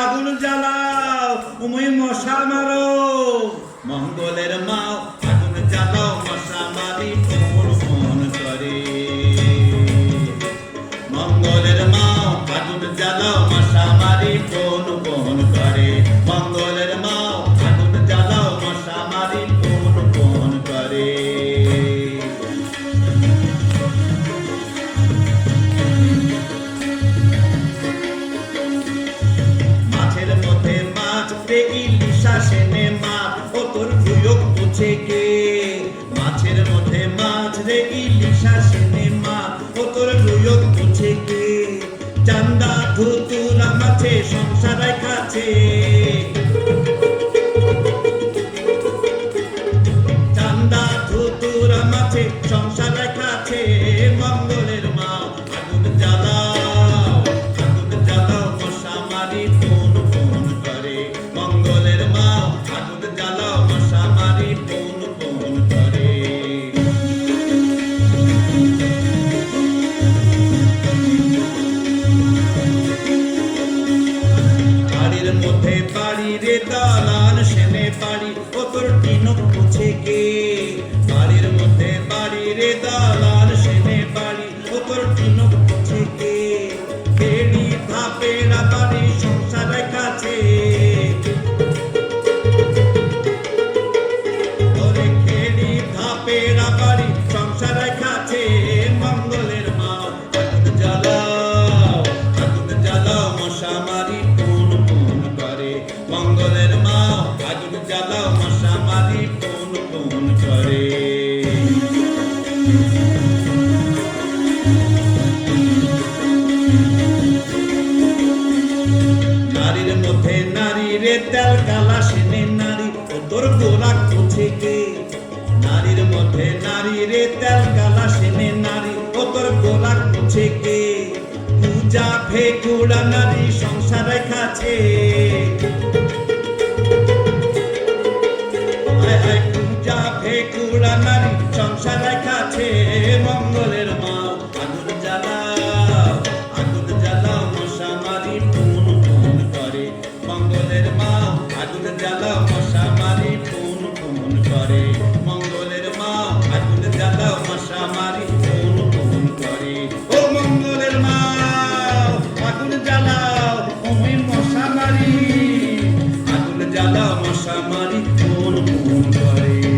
আগুন জ্বালাও তুমি মশা মারো। মঙ্গলের মাও মাছ ও তোর ভুয়ক বুঝে কে? মাছের মধ্যে মাছ রে, ইলিশা সেনে মাছ ও তোর ভুয়ক বুঝে কে? চান্দা, ধুতুরা মাছে সংসার খাচ্ছে চান্দা, ধুতুরা মাছে সংসার মধ্যে পারি রে দালাল, সেনে পারি ও তোর টিনক পুছে কে? বাড়ির মধ্যে পারি রে দালান নারীর মধ্যে নারী রে তেল কালা সেনে নারী তোর গোলা কুছে কে? নারীর মধ্যে নারী রে তেল কালা সেনে নারী ও তোর গোলা কুছে কে? পূজা ফেকুড়া নারী সংসারে খাচ্ছে। কুড়া নারী সংসারের কাছে মঙ্গলের মা আগুন জ্বালাও আগুন জ্বালাও, মশা মারি ফোন ফোন করে। মঙ্গলের মা আগুন জ্বালাও, মশা মারি ফোন ফোন করে। মঙ্গলের মা আগুন জ্বালাও, মশা মারি ফোন ফোন করে। ও মঙ্গলের মা আগুন জ্বালাও ওমি মশা মারি। আগুন জ্বালাও, মশা মারি ফোন ফোন করে।